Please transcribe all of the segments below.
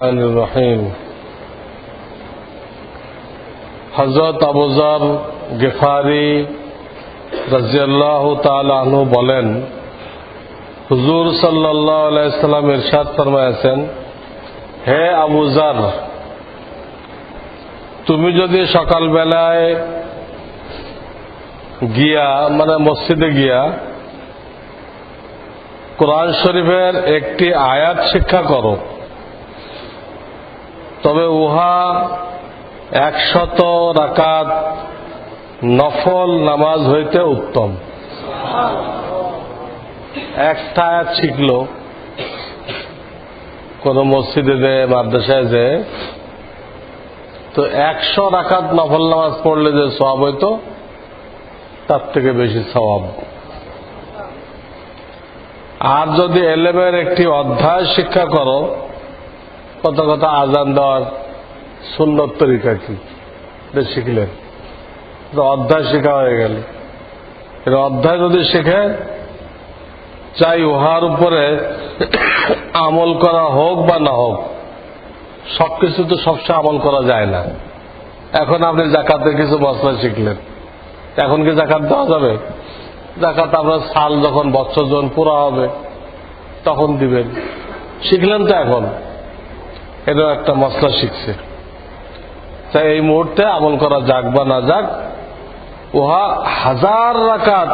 الرحمن الرحيم হজরত আবুজার গেফারি রাজিয়াল্লাহ তালু বলেন হুজুর সাল্লাহ আলাইসাল্লাম ইরশাদ ফরমায়াছেন হে আবুজার তুমি যদি সকালবেলায় গিয়া মানে মসজিদে গিয়া কোরআন শরীফের একটি আয়াত শিক্ষা করো তবে উহা একশত রাকাত নফল নামাজ হইতে উত্তম। একটা শিখল কোন মসজিদে যে, মাদ্রাসায় যে, তো একশো রাকাত নফল নামাজ পড়লে যে সব হইতো, তার থেকে বেশি সবাব আর যদি এলেমের একটি অধ্যায় শিক্ষা করো কত কত আজান দেওয়ার সুন্দর তরিকা কি? শিখলেন। অধ্যায় শেখা হয়ে গেল। অধ্যায় যদি শেখে, চাই উহার উপরে আমল করা হোক বা না হোক সব কিছু তো সবসময় আমল করা যায় না। এখন আপনি জাকাতের কিছু মশলা শিখলেন। এখন কি জাকাত দেওয়া যাবে? জাকাত আপনার সাল যখন বছর যখন পুরা হবে, তখন দিবেন। শিখলেন তো এখন? এটা একটা মশলা শিখছে। তাই এই মুহূর্তে আমল করা যাক বা না যাক, উহা হাজার রাকাত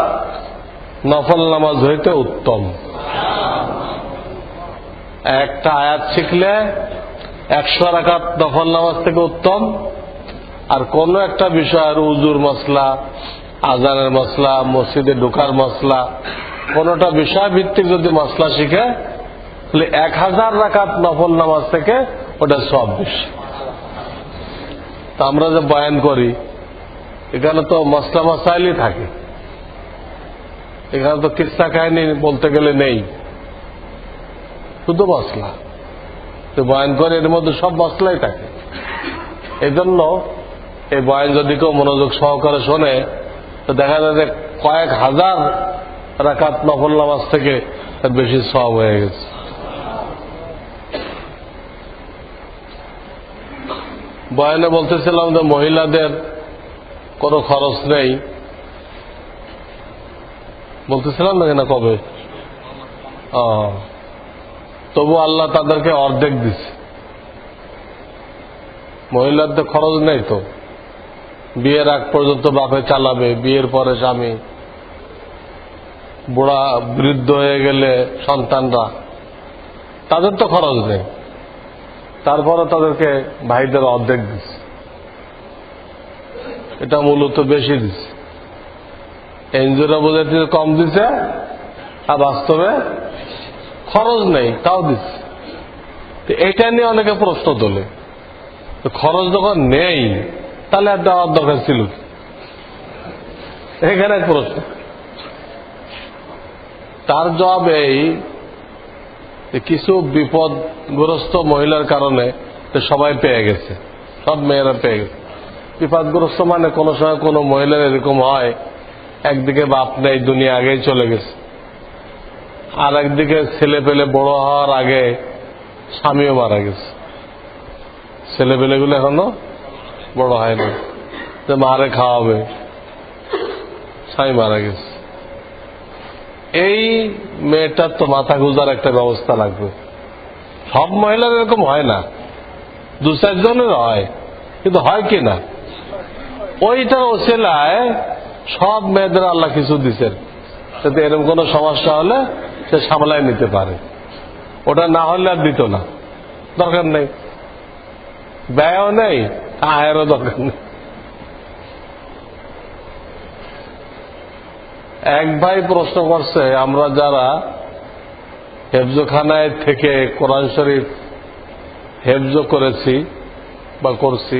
নফল নামাজ হইতে উত্তম। একটা আয়াত শিখলে একশো রাকাত নফল নামাজ থেকে উত্তম, আর কোন একটা বিষয়ের উজুর মশলা আজানের মশলা মসজিদে ঢোকার মশলা কোনটা বিষয় ভিত্তিক যদি মশলা শিখে তাহলে এক হাজার রাকাত নফল নামাজ থেকে ওটা সব তা আমরা যে বয়ান করি, এখানে তো মশলা মশাইলই থাকে। এখানে তো কিস্তা কাহিনী বলতে গেলে নেই। শুধু মশলা তো বয়ান করে এর মধ্যে সব মশলাই থাকে। এই জন্য এই বয়ান যদি কেউ মনোযোগ সহকারে শোনে, তো দেখা যায় যে কয়েক হাজার রাকাত নফল নামাজ থেকে বেশি সব হয়ে গেছে। বয়ানে বলতেছিলাম যে মহিলাদের কোনো খরচ নেই। বলতেছিলাম না কেনা কবে তবু আল্লাহ তাদেরকে অর্ধেক দিছে। মহিলাদের খরচ নেই তো। বিয়ের আগ পর্যন্ত বাপে চালাবে, বিয়ের পরে স্বামী। বুড়া বৃদ্ধ হয়ে গেলে সন্তানরা। তাদের তো খরচ নেই। তারপরে তাদেরকে ভাইদের অর্ধেক দিচ্ছে এটা মূলত বেশি দিচ্ছে এনজিওরা বোঝাতে কম দিছে, আর বাস্তবে খরচ নেই, তাও দিচ্ছে তো এটা নিয়ে অনেকে প্রশ্ন তোলে। খরচ যখন নেই, তাহলে আর দেওয়ার দরকার ছিল এখানে এক প্রশ্ন। তার জবাব এই কিছু বিপদগ্রস্ত মহিলার কারণে সবাই পেয়ে গেছে। সব মেয়েরা পেয়ে গেছে। বিপদগ্রস্ত মানে কোনো সময় কোনো মহিলার এরকম হয়, একদিকে বাপ নেই, দুনিয়া আগেই চলে গেছে। আর একদিকে ছেলে পেলে বড় হওয়ার আগে স্বামীও মারা গেছে। ছেলে পেলেগুলো এখনও বড় হয় না। যে মারে খাওয়াবে, স্বামী মারা গেছে। এই মেয়েটার তো মাথা গুজার একটা ব্যবস্থা লাগবে। সব মহিলার এরকম হয় না। দু চারজনের হয়, কিন্তু হয় কি না? ওইটার ওসেলায় সব মেয়েদের আল্লাহ কিছু দিচ্ছেন যাতে এরকম কোনো সমস্যা হলে সে সামলায় নিতে পারে। ওটা না হলে আর দিত না। দরকার নেই। ব্যয়ও নেই, আয়েরও দরকার নেই। এক ভাই প্রশ্ন করছে, আমরা যারা হেফজখানায় থেকে কোরআন শরীফ হেফজ করেছি বা করছি,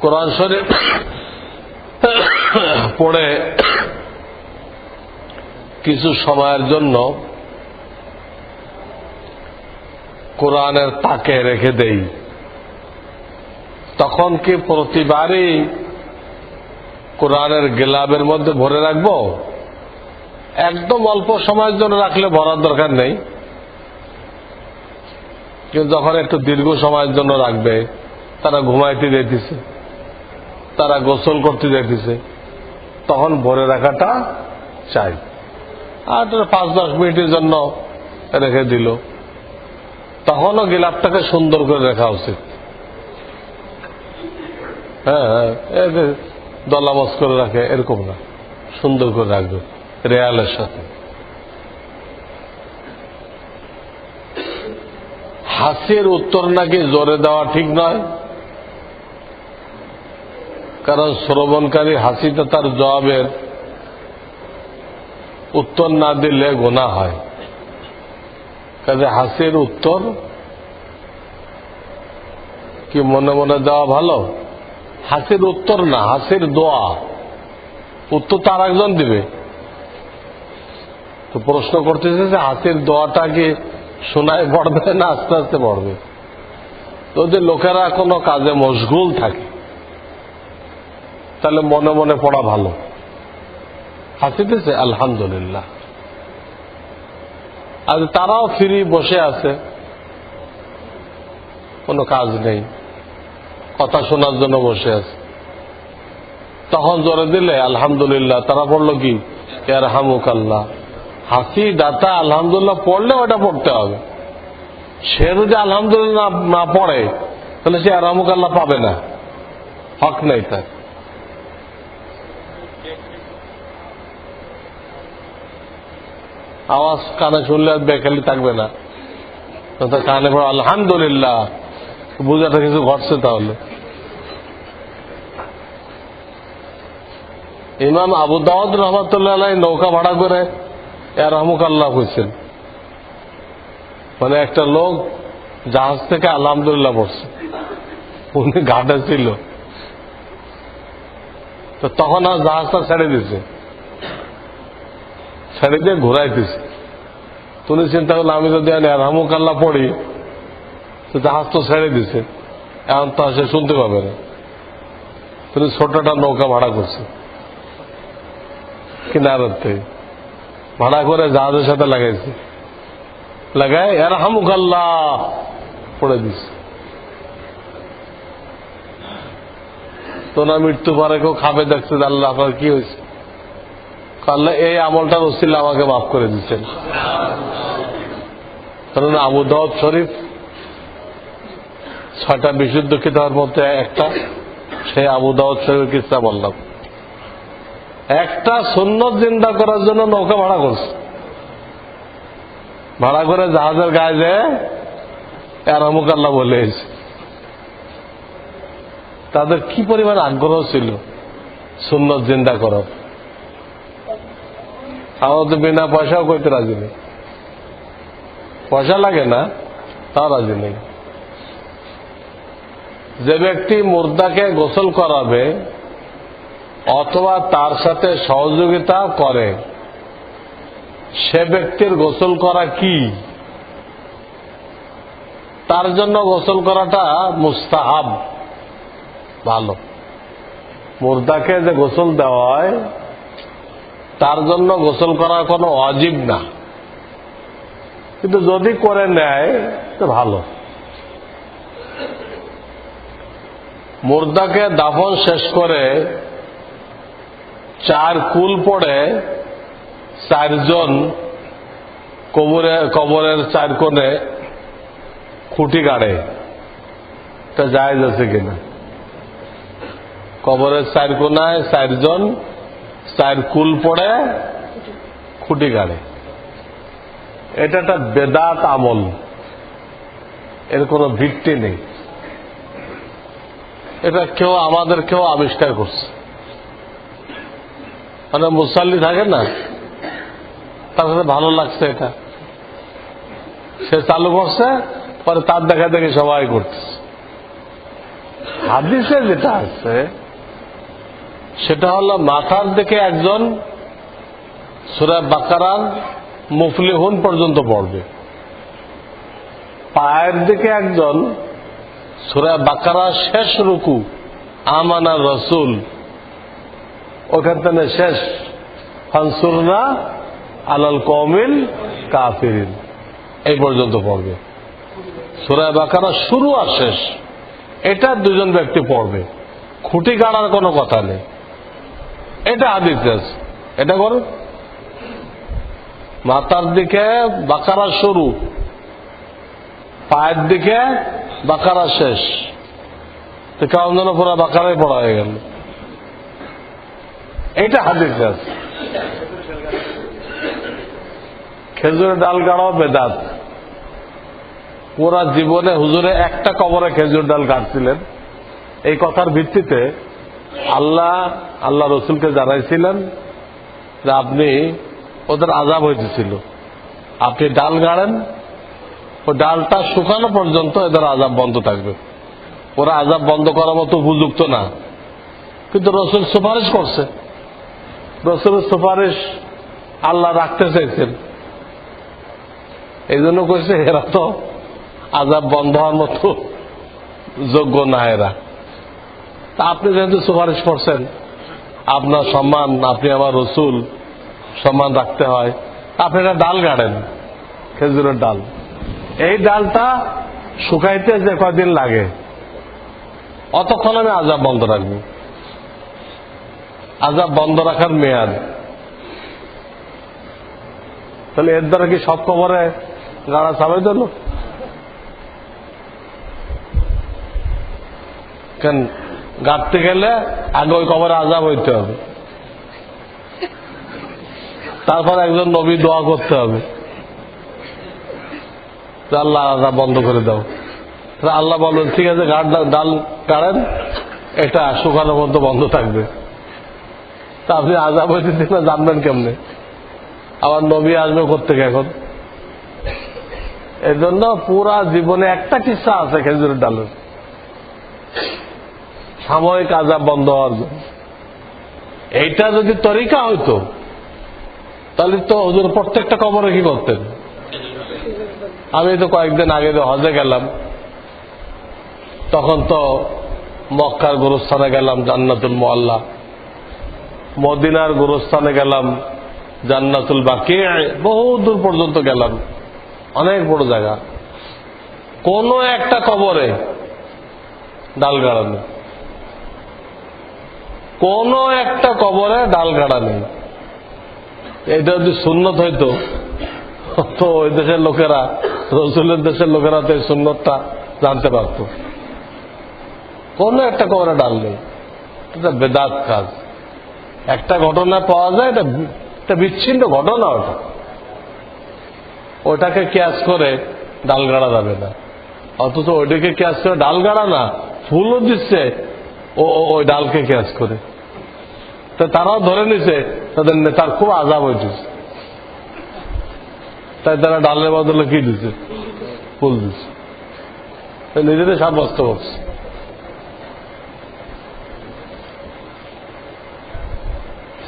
কোরআন শরীফ পড়ে কিছু সময়ের জন্য কোরআনের তাকে রেখে দেই। তখন কি প্রতিবারই কোরআনের গেলাবের মধ্যে ভরে রাখব? একদম অল্প সময়ের জন্য রাখলে ভরার দরকার নেই। কিন্তু যখন একটু দীর্ঘ সময়ের জন্য রাখবে, তারা ঘুমাইতে যেতেছে তারা গোসল করতে যেতেছে তখন ভরে রাখাটা চাই। আর পাঁচ দশ মিনিটের জন্য রেখে দিল। তখনও গিলাপটাকে সুন্দর করে রাখা উচিত। হ্যাঁ হ্যাঁ দলামস করে রাখে, এরকম না। সুন্দর করে রাখবে, রেয়ালের সাথে। হাসির উত্তর নাকি জোরে দেওয়া ঠিক নয়। কারণ শ্রবণকারী হাসিতে তার জবাবের উত্তর না দিলে গোনা হয়। কাজে হাসির উত্তর কি মনে মনে দেওয়া ভালো? হাসির উত্তর না, হাসির দোয়া। উত্তর তো আর একজন দিবে। তো প্রশ্ন করতেছে যে হাসির দোয়াটা কি শোনায় পড়বে না আস্তে আস্তে পড়বে? তো যে লোকেরা কোনো কাজে মশগুল থাকে, তাহলে মনে মনে পড়া ভালো। হাসিতেছে আলহামদুলিল্লাহ। আর তারাও ফ্রি বসে আছে। কোনো কাজ নেই। কথা শোনার জন্য বসে আছে। তখন জোরে দিলে, আলহামদুলিল্লাহ। তারা বলল, কি? ইয়ার হামুক আল্লাহ হাসি দাতা আলহামদুলিল্লাহ। পড়লে ওটা পড়তে হবে। সে যদি আলহামদুলিল্লাহ না- পড়ে, তাহলে সে আর হামুক আল্লাহ পাবে না। হক নাই তার। আওয়াজ কানে শুনলে আর বেখালি থাকবে না। কানে পড়ে, আলহামদুলিল্লাহ। বুঝাটা কিছু ঘটছে তাহলে। ইমাম আবু দাউদ রহমতুল্লাহ নৌকা ভাড়া করে এর রহমুক আল্লাহ হয়েছেন মানে একটা লোক জাহাজ থেকে আলহামদুলিল্লাহ পড়ছে। উনি ঘাটে ছিল। তো তখন আর জাহাজটা ছেড়ে দিছে। ছেড়ে দিয়ে ঘুরাইতেছে। তুমি চিন্তা করলে আমি যদি রহমুক আল্লাহ পড়ি জাহাজ তো ছেড়ে দিছে। এখন তো সে শুনতে পাবে না। তুমি ছোটটা নৌকা ভাড়া করছে। কিনারার থেকে ভাড়া করে জাহাজের সাথে লাগাইছে। লাগাই এর হামুক আল্লাহ পড়ে দিছে। তো না মৃত্যু পরে কেউ খাবে দেখছে আল্লাহ আপনার কি হয়েছে। আল্লাহ এই আমলটা ওসিলা আমাকে মাফ করে দিচ্ছেন। কারণ আবু দাউদ শরীফ ছয়টা বিশুদ্ধ কিতাবের মধ্যে একটা সেই আবু দাউদ শরীফের কিস্তা বললাম। একটা সুন্নত জিন্দা করার জন্য নৌকা ভাড়া করছে। ভাড়া করে জাহাজের গায়ে যে এরামুক আল্লাহ বলে এসে তাদের কি পরিমাণ আগ্রহ ছিল সুন্নত জিন্দা করার? আমার তো বিনা পয়সাও করতে রাজি নেই। পয়সা লাগে না, তাও রাজি নেই। যে ব্যক্তি মুর্দাকে গোসল করাবে অথবা তার সাথে সহযোগিতা করে, সে ব্যক্তির গোসল করা কি? তার জন্য গোসল করাটা মুস্তাহাব, ভালো। মুর্দাকে যে গোসল দেওয়া হয় তার জন্য গোসল করা কোনো অজীব না। কিন্তু যদি করে নেয়, তো ভালো। মুর্দাকে দাফন শেষ করে চার কুল পড়ে চারজন কবরে, কবরের চার কোণে খুঁটি গাড়ে। এটা জায়জ আছে কিনা? কবরের চার কোনায় চারজন চার কুল পড়ে খুঁটি গাড়ে। এটা একটা বেদাত আমল। এর কোনো ভিত্তি নেই। এটা কেউ আমাদের কেউ আবিষ্কার করছে। মানে মুসাল্লি থাকে না, তার সাথে ভালো লাগছে এটা। সে চালু করছে, পরে তার দেখা দেখে সবাই করতেছে। হাদিসে যেটা আছে, সেটা হলো মাথার দিকে একজন সুরা বাকারান মুফলিহুন পর্যন্ত পড়বে। পায়ের দিকে একজন সুরা বাকারা শেষ রুকু আমানার রসুল। ওখান থেকে শেষ। ফানসুরনা আলাল কমিল কাফিরিন। এই পর্যন্ত পড়বে। সুরায় বাকারা শুরু আর শেষ। এটা দুজন ব্যক্তি পড়বে। খুঁটি গাড়ার কোনো কথা নেই। এটা হাদিস এটা করুন মাথার দিকে বাকারা শুরু, পায়ের দিকে বাকারা শেষ। কেমন যেন পুরো বাকারাই পড়া হয়ে গেল। এইটা হাদিস আছে খেজুরের ডাল গাড়াও বেদাত। পুরা জীবনে হুজুরে একটা কবরে খেজুর ডাল কাটছিলেন এই কথার ভিত্তিতে আল্লাহ আল্লাহ রসুলকে জানাইছিলেন যে আপনি ওদের আজাব হইতেছিল। আপনি ডাল গাড়েন ওই ডালটা শুকানো পর্যন্ত এদের আজাব বন্ধ থাকবে। ওরা আজাব বন্ধ করার মতো উপযুক্ত না। কিন্তু রসুল সুপারিশ করছে। রসুলের সুপারিশ আল্লাহ রাখতে চাইছেন। এই জন্য কইছে, এরা তো আজাব বন্ধ হওয়ার মতো যোগ্য না এরা। তা আপনি যেহেতু সুপারিশ করছেন, আপনার সম্মান, আপনি আমার রসুল, সম্মান রাখতে হয়। আপনি একটা ডাল গাড়েন খেজুরের ডাল। এই ডালটা শুকাইতে যে কয়দিন লাগে? অতক্ষণ আমি আজাব বন্ধ রাখব। আজাব বন্ধ রাখার মেয়াদ। তাহলে এর দ্বারা কি সব কবরে গাড়া চাপাই দিল? কেন, গাড়তে গেলে আগে ওই কবরে আজাব হইতে হবে। তারপর একজন নবী দোয়া করতে হবে। আল্লাহ আজাব বন্ধ করে দাও। আল্লাহ বলবেন, ঠিক আছে গাড় ডাল কাড়েন এটা শুকানোর মধ্যে বন্ধ থাকবে। তা আপনি আজাব হইতেছেন না, জানবেন কেমনে? আবার নবী আসবে কোথেকে এখন? এই জন্য পুরা জীবনে একটা কিসা আছে খেজুরের ডালের। সাময়িক আজাব বন্ধ হওয়ার জন্য। এইটা যদি তরিকা হইতো, তাহলে তো হুজুর প্রত্যেকটা কবরে কি করতেন? আমি তো কয়েকদিন আগে তো হজে গেলাম। তখন তো মক্কার গুরুস্থানে গেলাম জান্নাতুল মোয়াল্লা মদিনার গুরুস্থানে গেলাম জান্নাতুল বাকি। বহু দূর পর্যন্ত গেলাম। অনেক বড় জায়গা। কোন একটা কবরে ডাল গাড়া নেই। কোন একটা কবরে ডাল গাড়া নেই। এটা যদি সুন্নত হইতো, তো ওই দেশের লোকেরা রসুলের দেশের লোকেরা তো এই সুন্নতটা জানতে পারত। কোন একটা কবরে ডাল নেই। এটা বেদাত কাজ। একটা ঘটনা পাওয়া যায়, এটা একটা বিচ্ছিন্ন ঘটনা ওটা। ওটাকে ক্যাচ করে ডাল গাড়া যাবে না। অথচ ওইটাকে ক্যাচ করে ডাল গাড়া না, ফুলও দিচ্ছে ও ওই ডালকে ক্যাচ করে। তো তারাও ধরে নিছে, তাদের নেতার খুব আজাব হয়েছে তাই তারা ডালের বদলে কি দিছে? ফুল দিছে। নিজেদের সাব্যস্ত করছে।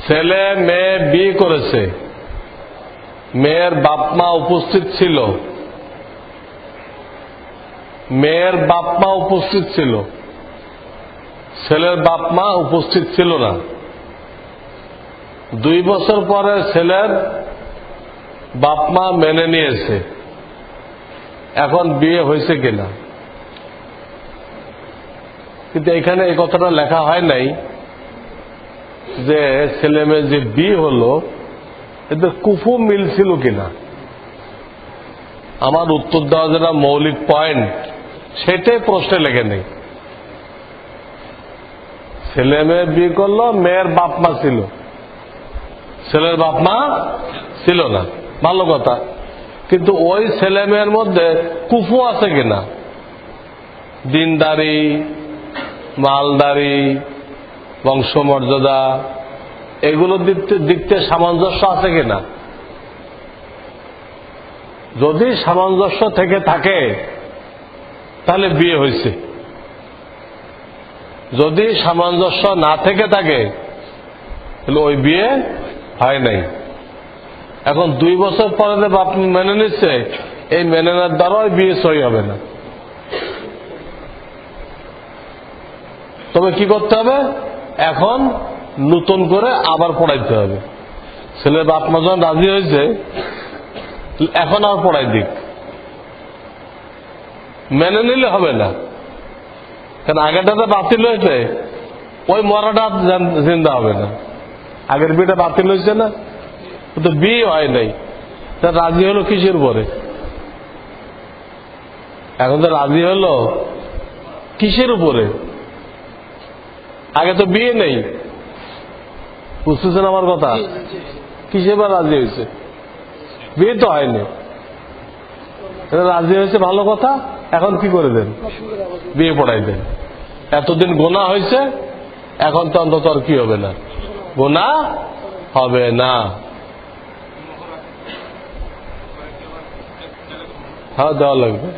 ছেলে, মেয়ে বিয়ে করেছে। মেয়ের বাপ মা উপস্থিত ছিল। মেয়ের বাপ মা উপস্থিত ছিল। ছেলের বাপ মা উপস্থিত ছিল না। দুই বছর পরে ছেলের বাপ মা মেনে নিয়েছে। এখন বিয়ে হয়েছে কিনা? কিন্তু এখানে এই কথাটা লেখা হয় নাই যে ছেলে মেয়ে যে বিয়ে হলো এতে কুফু মিল ছিল কিনা? আমার উত্তর দেওয়া যেটা মৌলিক পয়েন্ট সেটাই প্রশ্নে লেগে নেই। ছেলে মেয়ে বিয়ে করল, মেয়ের বাপ মা ছিল। ছেলের বাপ মা ছিল না। ভালো কথা। কিন্তু ওই ছেলে মেয়ের মধ্যে কুফু আছে কিনা? দিনদারি, মালদারি, বংশমর্যাদা এগুলো দিকতে সামঞ্জস্য আছে কিনা? যদি সামঞ্জস্য থেকে থাকে, তাহলে বিয়ে হয়েছে। যদি সামঞ্জস্য না থেকে থাকে, তাহলে ওই বিয়ে হয় নাই। এখন দুই বছর পরে যে বাপ মেনে নিচ্ছে, এই মেনে নেওয়ার দ্বারা বিয়ে সই হবে না। তবে কি করতে হবে? এখন নতুন করে আবার পড়াইতে হবে। ছেলের বাপ মা যখন রাজি হয়েছে, এখন আর পড়াই দিক। মেনে নিলে হবে না। কারণ আগেরটাতে বাতিল হয়েছে, ওই মরাটা জান- জিন্দা হবে না। আগের বিয়েটা বাতিল হয়েছে না? তো বিয়ে হয় নাই। তা রাজি হলো কিসের উপরে? এখন তো রাজি হলো কিসের উপরে? আগে তো বিয়ে নেই। বুঝতেছেন আমার কথা? কিসে বা রাজি হয়েছে? বিয়ে তো হয়নি। এটা রাজি হয়েছে ভালো কথা? এখন কি করে দেন? বিয়ে পড়াই দেন। এতদিন গোনা হয়েছে এখন তো অন্তত আর কি হবে না? গোনা হবে না। হ্যাঁ দেওয়া লাগবে।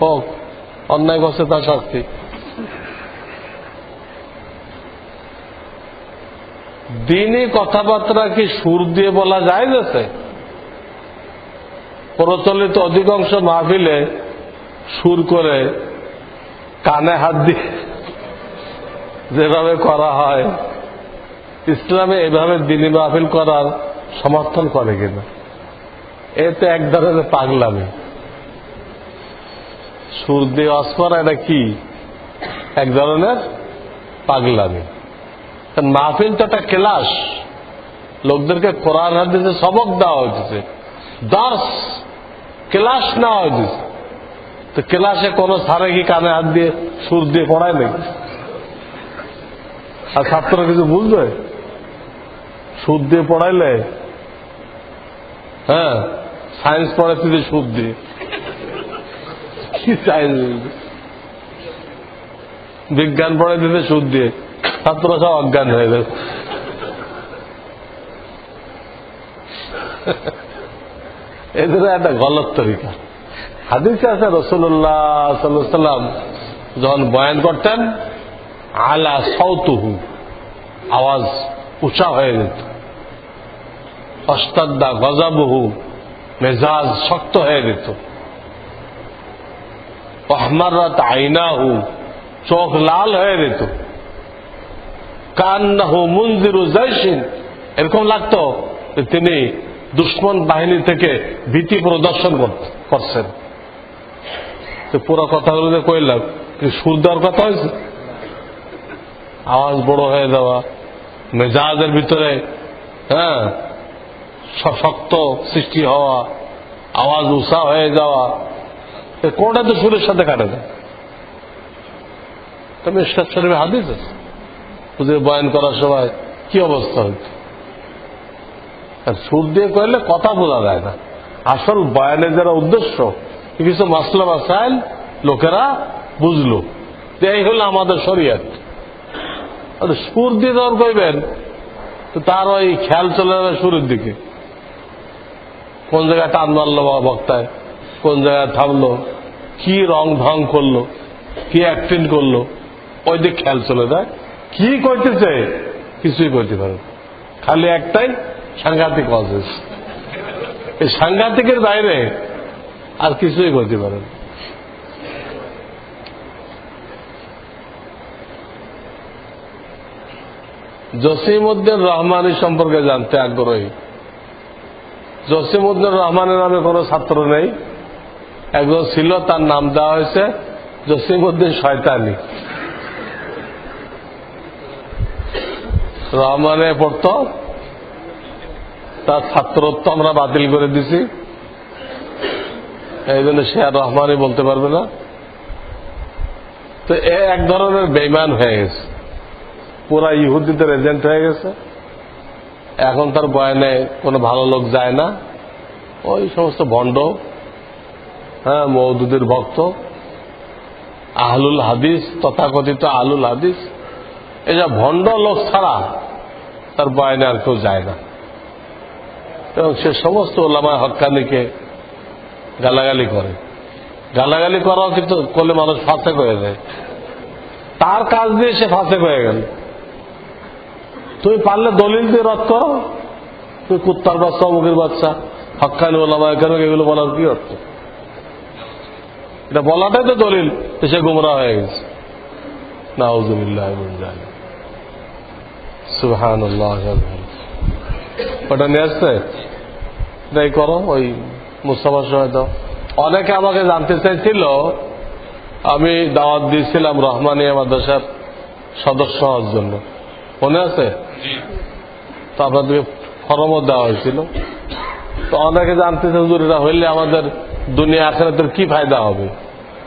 হোক, অন্যায় করছে তার শাস্তি দিনই কথাবার্তা কি সুর দিয়ে বলা যায় যাচ্ছে প্রচলিত অধিকাংশ মাহফিলে সুর করে কানে হাত দিয়ে যেভাবে করা হয়, ইসলামে এভাবে দিনী মাহফিল করার সমর্থন করে কিনা? এতে এক ধরনের পাগলামি। সুর দিয়ে অস করা, এটা কি? এক ধরনের পাগলামি। মাহফিল তো একটা ক্লাস। লোকদেরকে কোরআন, হাদিসে সবক দেওয়া হয়েছে দর্শ ক্লাস নেওয়া হয়েছে তো ক্লাসে কোন সারে কি কানে হাত দিয়ে সুর দিয়ে পড়ায় নাকি আর ছাত্র কিছু বুঝবে? সুদ দিয়ে পড়াইলে হ্যাঁ সায়েন্স পড়াইতে যে সুদ দিয়ে কি সায়েন্স? বিজ্ঞান সুদ দিয়ে ছাত্র সব অজ্ঞান হয়ে যাবে। এদের একটা গলত তরিকা। হাদিসে আছে রসুল্লাহ সাল্লাম যখন বয়ান করতেন, আলা সৌতুহু আওয়াজ উঁচা হয়ে যেত। অস্তাদ্দা গজাবহু মেজাজ শক্ত হয়ে যেত অহমারাত আইনাহু, চোখ লাল হয়ে যেত কান্নাহু মুনজিরু জৈসিন এরকম লাগতো তিনি দুশ্মন বাহিনী থেকে ভীতি প্রদর্শন কর- করছেন। তো পুরো কথাগুলো যে কইলাম, কি সুর দেওয়ার কথা হয়েছে? আওয়াজ বড় হয়ে যাওয়া, মেজাজের ভিতরে হ্যাঁ শক্ত সৃষ্টি হওয়া, আওয়াজ উষা হয়ে যাওয়া কোনটা তো সুরের সাথে কাটে না? তবে ইসলাম শরীফে হাদিস আছে। হুজুর বয়ান করার সময় কি অবস্থা হচ্ছে আর সুর দিয়ে করলে কথা বোঝা যায় না। আসল বয়ানের যারা উদ্দেশ্য কিছু মাসলা মাসাইল লোকেরা বুঝলো যে এই হলো আমাদের শরীয়ত। সুর দিয়ে যখন কইবেন, তো তার ওই খেয়াল চলে যাবে সুরের দিকে। কোন জায়গায় টান মারলো বক্তায়? কোন জায়গায় থামলো? কি রং ঢং করল? কি অ্যাক্টিং করল? ওই দিক খেয়াল চলে যায়। কি করতেছে? কিছুই করতে পারে খালি একটাই সাংঘাতিক অজেস এই সাংঘাতিকের বাইরে আর কিছুই করতে পারে না। জসিমউদ্দিন রহমানি সম্পর্কে জানতে আগ্রহী। জসিমউদ্দিন রহমানের নামে কোনো ছাত্র নেই। একজন ছিল, তার নাম দেওয়া হয়েছে জসিমউদ্দিন শয়তানি। রহমানে পড়তো, তার ছাত্রত্ব আমরা বাতিল করে দিছি। এই জন্য সে আর রহমানই বলতে পারবে না। তো এ এক ধরনের বেইমান হয়ে গেছে। পুরা ইহুদিদের এজেন্ট হয়ে গেছে। এখন তার বয়ানে কোনো ভালো লোক যায় না। ওই সমস্ত ভণ্ড হ্যাঁ মৌদুদের ভক্ত, আহলুল হাদিস, তথাকথিত আহলুল হাদিস এই এটা ভণ্ড লোক ছাড়া তার বয়ানে আর কেউ যায় না। এবং সে সমস্ত ওলামায় হকানিকে গালাগালি করে। গালাগালি করাও কিন্তু করলে মানুষ ফাঁসে হয়ে যায় তার কাজ দিয়ে সে ফাঁসে হয়ে গেল। তুমি পারলে দলিল দিয়ে রদ করো। তুই কুত্তার বাচ্চা, অমুকের বাচ্চা। হকানি ওলামা কেন এগুলো বলার কি অর্থ? এটা বলাটাই তো দলিল সে গুমরা হয়ে গেছে। নাউজুবিল্লাহ সুবহান ওটা নিয়ে আসতে? এটাই করো, ওই মুস্তফার সময় দাও। অনেকে আমাকে জানতে চাইছিল, আমি দাওয়াত দিয়েছিলাম রহমানিয়া মাদ্রাসার সদস্য হওয়ার জন্য। মনে আছে? তো আপনাদেরকে ফরমও দেওয়া হয়েছিল। তো অনেকে জানতে চাই হুজুরেরা হইলে আমাদের দুনিয়া আখেরাতের কি ফায়দা হবে?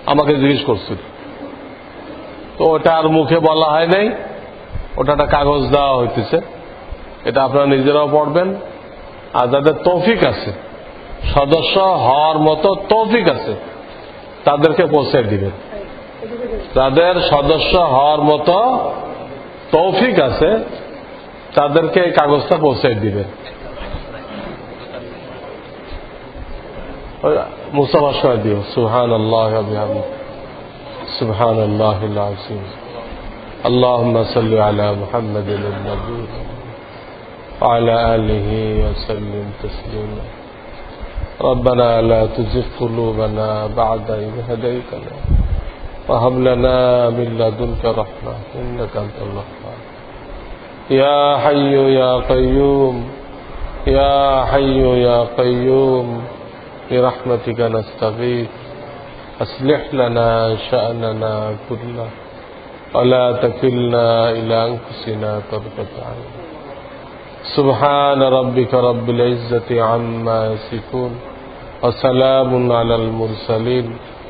আমাকে জিজ্ঞেস করছিল। তো ওটা আর মুখে বলা হয় নাই। ওটা একটা কাগজ দেওয়া হইতেছে। এটা আপনারা নিজেরাও পড়বেন। আর যাদের তৌফিক আছে সদস্য হওয়ার মতো তৌফিক আছে তাদেরকে পৌঁছে দিবেন। তাদের সদস্য হওয়ার মতো তৌফিক আছে তাদেরকে এই কাগজটা পৌঁছে দিবেন মুসাফা সময় দিও সুহান আল্লাহ سبحان الله العظيم اللهم صل على محمد النبي وعلى آله وسلم تسليما ربنا لا تزغ قلوبنا بعد إذ هديتنا وهب لنا من لدنك رحمة إنك أنت الوهاب. يا حي يا قيوم يا حي يا قيوم برحمتك نستغيث. أصلح لنا شأننا كله ولا تكلنا إلى أنفسنا طرفة عين. سبحان ربك رب العزة عما يصفون وسلام على المرسلين.